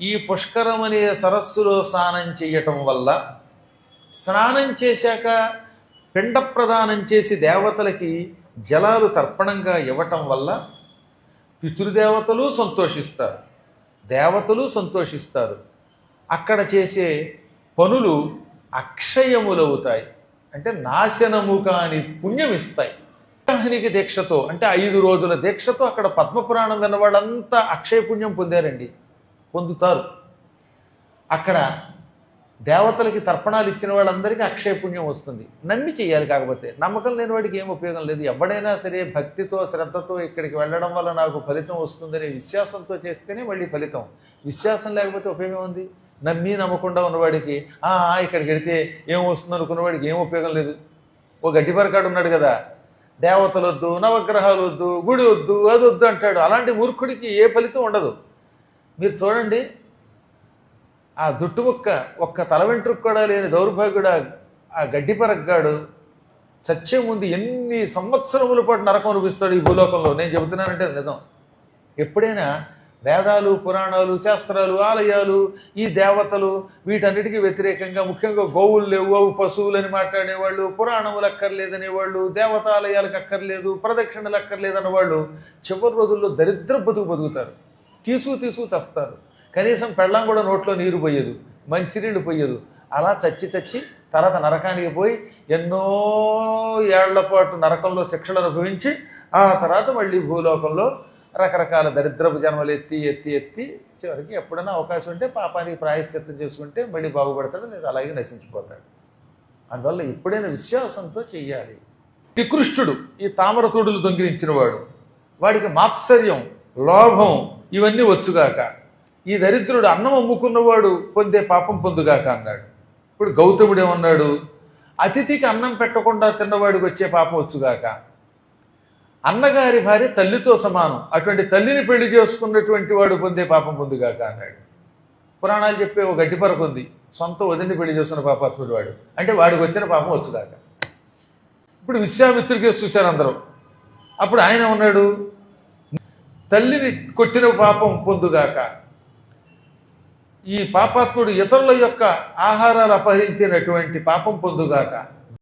ఈ పుష్కరం అనే సరస్సులో స్నానం చేయటం వల్ల స్నానం చేశాక పిండ ప్రదానం చేసి దేవతలకి జలాలు తర్పణంగా ఇవ్వటం వల్ల పితృదేవతలు సంతోషిస్తారు దేవతలు సంతోషిస్తారు. అక్కడ చేసే పనులు అక్షయములవుతాయి. అంటే నాశనము కాని పుణ్యం ఇస్తాయి దీక్షతో అంటే ఐదు రోజుల దీక్షతో అక్కడ పద్మపురాణం విన్న వాళ్ళంతా అక్షయ పుణ్యం పొందారండి. పొందుతారు. అక్కడ దేవతలకి తర్పణాలు ఇచ్చిన వాళ్ళందరికీ అక్షయపుణ్యం వస్తుంది. నమ్మి చేయాలి కాకపోతే. నమ్మకం లేని వాడికి ఏం ఉపయోగం లేదు. ఎవడైనా సరే భక్తితో శ్రద్ధతో ఇక్కడికి వెళ్ళడం వల్ల నాకు ఫలితం వస్తుందనే విశ్వాసంతో చేస్తేనే మళ్ళీ ఫలితం. విశ్వాసం లేకపోతే ఉపయోగం ఉంది? నమ్మి నమ్మకుండా ఉన్నవాడికి ఇక్కడికి వెళితే ఏం వస్తుంది అనుకున్నవాడికి ఏం ఉపయోగం లేదు? ఓ గడ్డిపరకాడు ఉన్నాడు కదా. దేవతలు వద్దు నవగ్రహాలు వద్దు గుడి వద్దు అది వద్దు అంటాడు. అలాంటి మూర్ఖుడికి ఏ ఫలితం ఉండదు. మీరు చూడండి ఆ జుట్టు ముక్క ఒక్క తల వెంట్రుకు కూడా లేని దౌర్భాగ్యుడు ఆ- ఆ గడ్డి పరగ్గాడు చచ్చే ముందు ఎన్ని సంవత్సరముల పాటు నరకం అనిపిస్తాడు ఈ భూలోకంలో. నేను చెబుతున్నానంటే నిజం. ఎప్పుడైనా వేదాలు పురాణాలు శాస్త్రాలు ఆలయాలు ఈ దేవతలు వీటన్నిటికీ వ్యతిరేకంగా ముఖ్యంగా గోవులు లేవు అవు పశువులు అని మాట్లాడేవాళ్ళు పురాణములు అక్కర్లేదనేవాళ్ళు దేవతాలయాలకు అక్కర్లేదు ప్రదక్షిణలు అక్కర్లేదు అన్నవాళ్ళు చివరి రోజుల్లో దరిద్ర బతుకు బతుకుతారు. తీసు తీసు చస్తారు. కనీసం పెళ్ళం కూడా నోట్లో నీరు పోయదు మంచినీళ్ళు పోయదు. అలా చచ్చి చచ్చి తర్వాత నరకానికి పోయి ఎన్నో ఏళ్ళ పాటు నరకంలో శిక్షలు అనుభవించి ఆ తర్వాత మళ్ళీ భూలోకంలో రకరకాల దరిద్రపు జన్మలు ఎత్తి ఎత్తి ఎత్తి చివరికి ఎప్పుడైనా అవకాశం ఉంటే పాపానికి ప్రాయశ్చిత్తం చేసుకుంటే మళ్ళీ బాగుపడతాడు లేదా అలాగే నశించిపోతాడు. అందువల్ల ఎప్పుడైనా విశ్వాసంతో చెయ్యాలి. నికృష్టుడు ఈ తామరతోడులు దొంగిలించిన వాడు వాడికి మాత్సర్యం లోభం ఇవన్నీ వచ్చుగాక. ఈ దరిద్రుడు అన్నం అమ్ముకున్నవాడు పొందే పాపం పొందుగాక అన్నాడు. ఇప్పుడు గౌతముడు ఏమన్నాడు? అతిథికి అన్నం పెట్టకుండా తిన్నవాడికి వచ్చే పాపం వచ్చుగాక. అన్నగారి భార్య తల్లితో సమానం. అటువంటి తల్లిని పెళ్ళి చేసుకున్నటువంటి వాడు పొందే పాపం పొందుగాక అన్నాడు. పురాణాలు చెప్పే ఒక గడ్డిపరకు ఉంది. సొంత వదిని పెళ్ళి చేసుకున్న పాపాత్ముడు వాడు. అంటే వాడికి వచ్చిన పాపం వచ్చుగాక. ఇప్పుడు విశ్వామిత్రుడికి చూశారు అందరూ. అప్పుడు ఆయన ఉన్నాడు తల్లిని కొట్టిన పాపం పొందుగాక. ఈ పాపాత్ముడు ఇతరుల యొక్క ఆహారాలు అపహరించినటువంటి పాపం పొందుగాక.